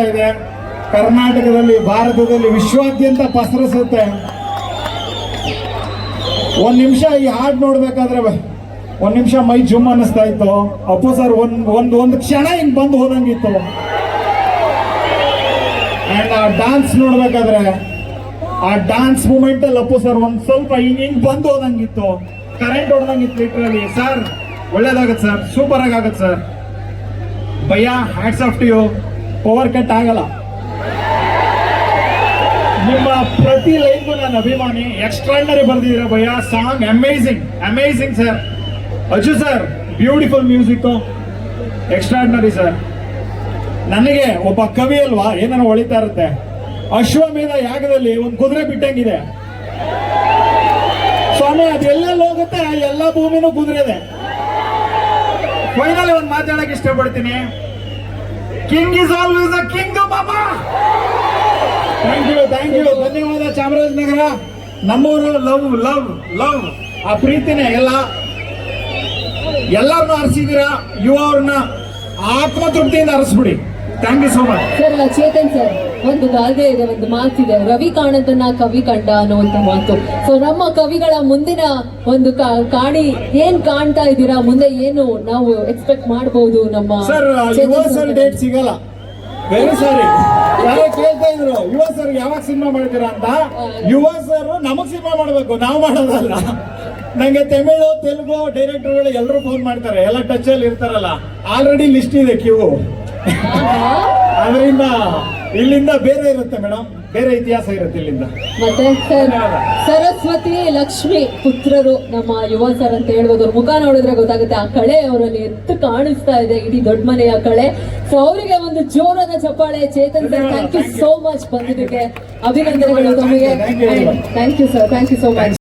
ಇದೆ. ಕರ್ನಾಟಕದಲ್ಲಿ, ಭಾರತದಲ್ಲಿ ವಿಶ್ವಾದ್ಯಂತ ಪಸರಿಸುತ್ತೆ. ಒಂದ್ ನಿಮಿಷ ಈ ಹಾಡು ನೋಡ್ಬೇಕಾದ್ರೆ ಒಂದ್ ನಿಮಿಷ ಮೈ ಜುಮ್ ಅನ್ನಿಸ್ತಾ ಇತ್ತು. ಅಪ್ಪು ಸರ್, ಒಂದ್ ಒಂದ್ ಒಂದ್ ಕ್ಷಣ ಹಿಂಗ್ ಬಂದು ಹೋದಂಗಿತ್ತು. ಅಂಡ್ ಆ ಡಾನ್ಸ್ ನೋಡ್ಬೇಕಾದ್ರೆ, ಆ ಡಾನ್ಸ್ ಮೂಮೆಂಟ್ ಅಲ್ಲಿ ಅಪ್ಪು ಸರ್ ಒಂದ್ ಸ್ವಲ್ಪ ಹಿಂಗ್ ಹಿಂಗ್ ಬಂದು ಹೋದಂಗಿತ್ತು. ಕರೆಂಟ್ ಹೊಡೆದಂಗಿತ್ತು ಲಿಟ್ರಲ್ಲಿ ಸರ್ ಒಳ್ಳೇದಾಗತ್ತೆ ಸರ್ ಸೂಪರ್ ಆಗಿ ಆಗತ್ತೆ sir bhaiya hats off to you power cut ಆಗಲ್ಲ. ನಿಮ್ಮ ಪ್ರತಿ ಲೈನ್ಗೂ ನನ್ನ ಅಭಿಮಾನಿ ಎಕ್ಸ್ಟ್ರಾಂಡರಿ ಬರ್ದಿದ್ದೀರಾ ಭಯ song amazing amazing sir Aju sir beautiful music extraordinary sir ನನಗೆ ಒಬ್ಬ ಕವಿ ಅಲ್ವಾ ಏನನ್ನ ಹೊಳಿತಾ ಇರುತ್ತೆ. ಅಶ್ವಮೇಧ ಯಾಗದಲ್ಲಿ ಒಂದು ಕುದುರೆ ಬಿಟ್ಟಂಗಿದೆ. ಸ್ವಾಮಿ ಅದೆಲ್ಲ ಹೋಗುತ್ತೆ? ಎಲ್ಲ ಭೂಮಿನೂ ಕುದುರೆ ಇದೆ ಫೈನಲ್ ಒಂದು ಮಾತಾಡಕ್ಕೆ ಇಷ್ಟಪಡ್ತೀನಿ. King is always a king Baba thank you thank you ಧನ್ಯವಾದ ಚಾಮರಾಜನಗರ ನಮ್ಮೂರು ಲವ್ ಲವ್ ಲವ್ ಆ ಪ್ರೀತಿನೇ ಎಲ್ಲ. ಎಲ್ಲರನ್ನು ಹರಿಸಿದ್ದೀರಾ ಯುವ ಅವ್ರನ್ನ ಆತ್ಮತೃಪ್ತಿಯಿಂದ ಹರಿಸ್ಬಿಡಿ thank you so much sir Chetan sir ಒಂದು ಗಾದೆ ಇದೆ ಒಂದು ಮಾತಿದೆ ರವಿ ಕಾಣದನ್ನ ಕವಿ ಕಂಡ ಅನ್ನುವಂತ ಮಾತು. ಸೊ ನಮ್ಮ ಕವಿಗಳ ಮುಂದಿನ ಒಂದು ಕಾಣಿ ಏನ್ ಕಾಣ್ತಾ ಇದ್ದೀರಾ? ಮುಂದೆ ಏನು ನಾವು ಎಕ್ಸ್ಪೆಕ್ಟ್ ಮಾಡಬಹುದು ನಮ್ಮ ಸರ್ ಡೇಟ್ ಸಿಗಲ್ಲ. ವೆರಿ ಸಾರಿ ಯಾರೋ ಕೇಳ್ತಾ ಇದ್ರು ಯುವ ಸರ್ ಯಾವಾಗ ಸಿನಿಮಾ ಮಾಡ್ತೀರಾ ಅಂತ? ಯುವ ಸರ್ ನಮಗ್ ಸಿನಿಮಾ ಮಾಡ್ಬೇಕು ನಾವು ಮಾಡೋದಲ್ಲ. ನಂಗೆ ತಮಿಳು ತೆಲುಗು ಡೈರೆಕ್ಟರ್ಗಳು ಎಲ್ಲರೂ ಫೋನ್ ಮಾಡ್ತಾರೆ. ಎಲ್ಲ ಟಚ್ ಅಲ್ಲಿ ಇರ್ತಾರಲ್ಲ. ಆಲ್ರೆಡಿ ಲಿಸ್ಟ್ ಇದೆ ಕ್ಯೂ ಅದರಿಂದ ಇಲ್ಲಿಂದ ಬೇರೆ ಇರುತ್ತೆ ಮೇಡಮ್. ಬೇರೆ ಇತಿಹಾಸ ಇರುತ್ತೆ ಇಲ್ಲಿಂದ. ಮತ್ತೆ ಸರ್ ಸರಸ್ವತಿ ಲಕ್ಷ್ಮಿ ಪುತ್ರರು ನಮ್ಮ ಯುವ ಸರ್ ಅಂತ ಹೇಳ್ಬೋದು. ಅವ್ರ ಮುಖ ನೋಡಿದ್ರೆ ಗೊತ್ತಾಗುತ್ತೆ ಆ ಕಳೆ ಅವರಲ್ಲಿ ಎತ್ತು ಕಾಣಿಸ್ತಾ ಇದೆ. ಇಡೀ ದೊಡ್ಡ ಮನೆಯ ಕಳೆ. ಸೊ ಅವರಿಗೆ ಒಂದು ಜೋರಾದ ಚಪ್ಪಾಳೆ. Chetan sir thank you so much ಬಂದಿದ್ದಕ್ಕೆ ಅಭಿನಂದನೆಗಳು ತಮಗೆ. Thank you sir thank you so much